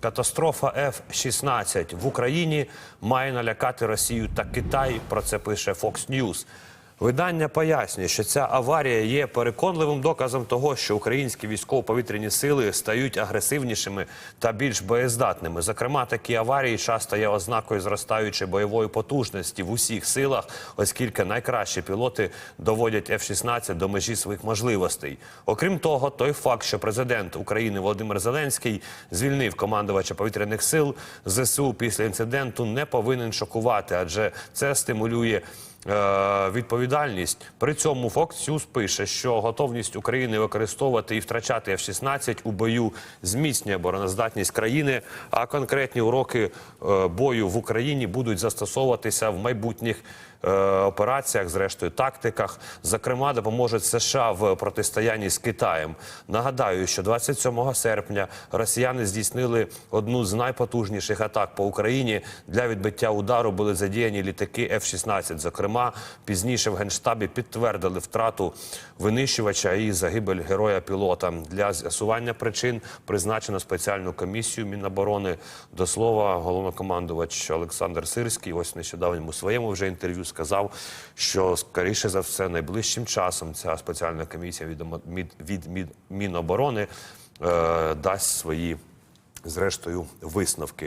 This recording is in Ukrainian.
Катастрофа F-16 в Україні має налякати Росію та Китай. Про це пише Fox News. Видання пояснює, що ця аварія є переконливим доказом того, що українські військово-повітряні сили стають агресивнішими та більш боєздатними. Зокрема, такі аварії часто є ознакою зростаючої бойової потужності в усіх силах, оскільки найкращі пілоти доводять F-16 до межі своїх можливостей. Окрім того, той факт, що президент України Володимир Зеленський звільнив командувача повітряних сил ЗСУ після інциденту, не повинен шокувати, адже це стимулює відповідальність. При цьому Fox News пише, що готовність України використовувати і втрачати F-16 у бою зміцнює обороноздатність країни, а конкретні уроки е, бою в Україні будуть застосовуватися в майбутніх е, операціях, зрештою тактиках. Зокрема, допоможуть США в протистоянні з Китаєм. Нагадаю, що 27 серпня росіяни здійснили одну з найпотужніших атак по Україні. Для відбиття удару були задіяні літаки F-16. Зокрема, пізніше в генштабі підтвердили втрату винищувача і загибель героя пілота. Для з'ясування причин призначено спеціальну комісію Міноборони. До слова, головнокомандувач Олександр Сирський, ось нещодавньому своєму вже інтерв'ю сказав, що скоріше за все найближчим часом ця спеціальна комісія від, від, від, від Міноборони е, дасть свої зрештою висновки.